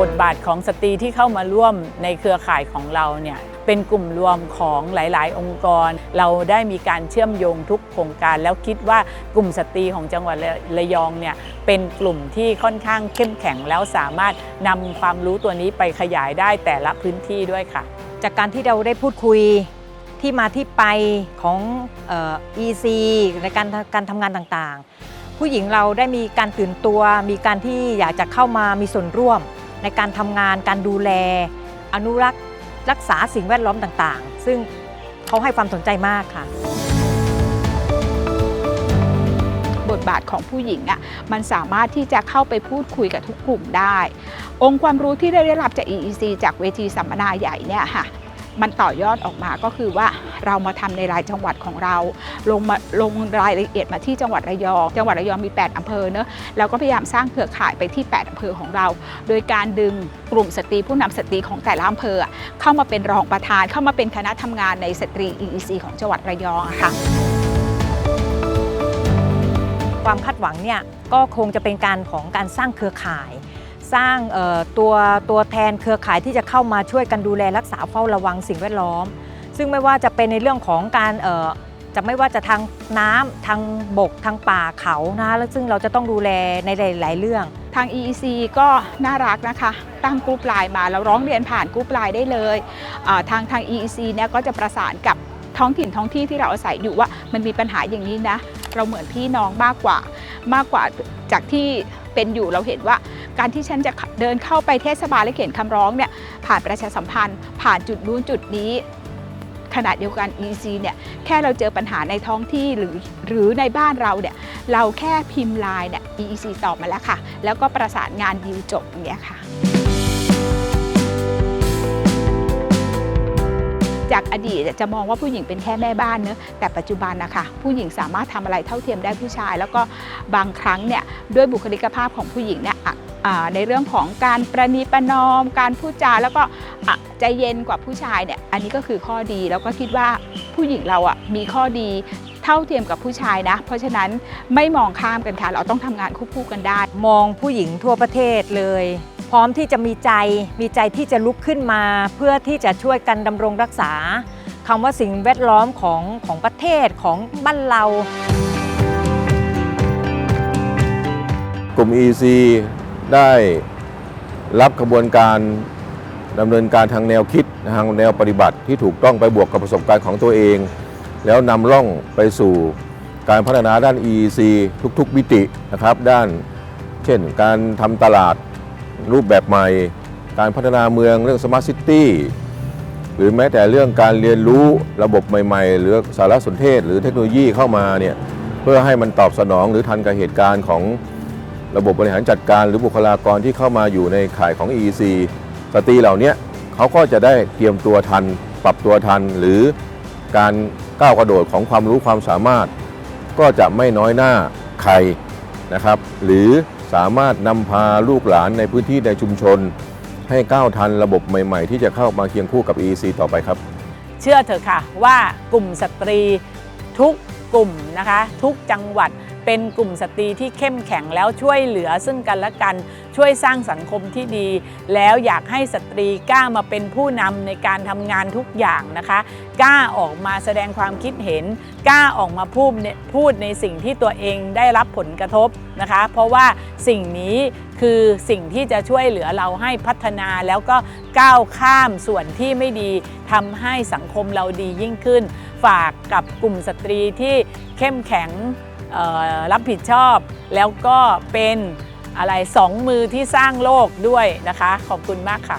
บทบาทของสตรีที่เข้ามาร่วมในเครือข่ายของเราเนี่ยเป็นกลุ่มรวมของหลาย ๆ องค์กร เราได้มีการเชื่อมโยงทุกโครงการ แล้วคิดว่ากลุ่มสตรีของจังหวัดระยองเนี่ยเป็นกลุ่มที่ค่อนข้างเข้มแข็งแล้วสามารถนำความรู้ตัวนี้ไปขยายได้แต่ละพื้นที่ด้วยค่ะ จากการที่เราได้พูดคุยที่มาที่ไปของเอ่อ EC ในการการทำงานต่าง ๆ ผู้หญิงเราได้มีการตื่นตัว มีการที่อยากจะเข้ามามีส่วนร่วม ในการทำงานการดูแล อนุรักษ์รักษาสิ่งแวดล้อมต่างๆ ซึ่งเขาให้ความสนใจมากค่ะ บทบาทของผู้หญิงอะมันสามารถที่จะเข้าไปพูดคุยกับทุกกลุ่มได้ องค์ความรู้ที่ได้รับจาก EEC จากเวทีสัมมนาใหญ่เนี่ยค่ะ มันต่อยอดออกมาก็คือว่าเรามาทำในรายจังหวัดของเรา ลงมาลงรายละเอียดมาที่จังหวัดระยอง จังหวัดระยองมี 8อำเภอเนอะเราก็พยายามสร้างเครือข่ายไปที่ 8อำเภอของเรา โดยการดึงกลุ่มสตรีผู้นำสตรีของแต่ละอำเภอ เข้ามาเป็นรองประธาน เข้ามาเป็นคณะทำงานในสตรี EEC ของจังหวัดระยองค่ะความคาดหวังเนี่ยก็คงจะเป็นการของการสร้างเครือข่าย สร้างตัวตัวแทนเครือข่ายที่จะเข้ามาช่วยกันดูแลรักษาเฝ้าระวังสิ่งแวดล้อม ซึ่งไม่ว่าจะเป็นในเรื่องของการจะไม่ว่าจะทางน้ำทางบกทางป่าเขานะแล้วซึ่งเราจะต้องดูแลในหลาย ๆ เรื่อง ทาง EEC ก็น่ารักนะคะ ตั้งกรุ๊ปไลน์มาแล้วร้องเรียนผ่านกรุ๊ปไลน์ได้เลยทางทาง EEC เนี่ยก็จะประสานกับท้องถิ่นท้องที่ที่เราอาศัยอยู่ว่ามันมีปัญหาอย่างนี้นะ เราเหมือนพี่น้องมากกว่า มากกว่าจากที่ เป็นอยู่เราเห็นว่า การที่ฉันจะเดินเข้าไปเทศบาลและเขียนคำร้องเนี่ยผ่านประชาสัมพันธ์ ผ่านจุดนู้นจุดนี้ขณะเดียวกัน EC เนี่ยแค่เราเจอปัญหาในท้องที่หรือหรือในบ้านเราเนี่ยเราแค่พิมพ์ไลน์เนี่ย EC ตอบมาแล้วค่ะ แล้วก็ประสานงานดีลจบอย่างเงี้ยค่ะ จากอดีตจะมองว่าผู้หญิงเป็นแค่แม่บ้านเนอะแต่ปัจจุบันนะคะผู้หญิงสามารถทำอะไรเท่าเทียมได้ผู้ชาย แล้วก็บางครั้งเนี่ยด้วยบุคลิกภาพของผู้หญิงเนี่ยในเรื่องของการประนีประนอม การพูดจาแล้วก็ใจเย็นกว่าผู้ชายเนี่ยอันนี้ก็คือข้อดีแล้วก็คิดว่าผู้หญิงเราอะมีข้อดีเท่าเทียมกับผู้ชายนะ เพราะฉะนั้นไม่มองข้ามกันค่ะ เราต้องทำงานควบคู่กันได้ มองผู้หญิงทั่วประเทศเลย พร้อมที่จะมีใจ มีใจที่จะลุกขึ้นมา เพื่อที่จะช่วยกันดำรงรักษาคำว่าสิ่งแวดล้อมของของประเทศของบ้านเรากลุ่ม EC ได้รับกระบวนการดำเนินการทางแนวคิดทางแนวปฏิบัติที่ถูกต้องไปบวกกับประสบการณ์ของตัวเอง แล้วนำร่องไปสู่การพัฒนาด้าน EC ทุกๆมิตินะครับ ด้านเช่นการทำตลาด รูปแบบใหม่ การพัฒนาเมืองเรื่อง Smart City หรือแม้แต่เรื่องการเรียนรู้ระบบใหม่ๆ หรือสารสนเทศ หรือเทคโนโลยีเข้ามาเนี่ยเพื่อให้มันตอบสนองหรือทันกับเหตุการณ์ของระบบบริหารจัดการ หรือบุคลากรที่เข้ามาอยู่ในข่ายของ EEC สตรีเหล่านี้เขาก็จะได้เตรียมตัวทัน ปรับตัวทัน หรือการก้าวกระโดดของความรู้ความสามารถ ก็จะไม่น้อยหน้าใครนะครับ หรือ สามารถนำพาลูกหลานในพื้นที่ในชุมชน ให้ก้าวทันระบบใหม่ ๆ ที่จะเข้ามาเคียงคู่กับ EEC ต่อไปครับ เชื่อเถอะค่ะว่ากลุ่มสตรีทุกกลุ่มนะคะ ทุกจังหวัด เป็นกลุ่มสตรีที่เข้มแข็งแล้วช่วยเหลือซึ่งกันและกัน ช่วยสร้างสังคมที่ดี แล้วอยากให้สตรีกล้ามาเป็นผู้นำในการทำงานทุกอย่างนะคะกล้าออกมาแสดงความคิดเห็นกล้าออกมาพูดในพูดในสิ่งที่ตัวเองได้รับผลกระทบนะคะ เพราะว่าสิ่งนี้คือสิ่งที่จะช่วยเหลือเราให้พัฒนาแล้วก็ก้าวข้ามส่วนที่ไม่ดีทำให้สังคมเราดียิ่งขึ้น ฝากกับกลุ่มสตรีที่เข้มแข็ง รับผิดชอบ แล้วก็เป็นอะไรสองมือที่สร้างโลกด้วยนะคะ ขอบคุณมากค่ะ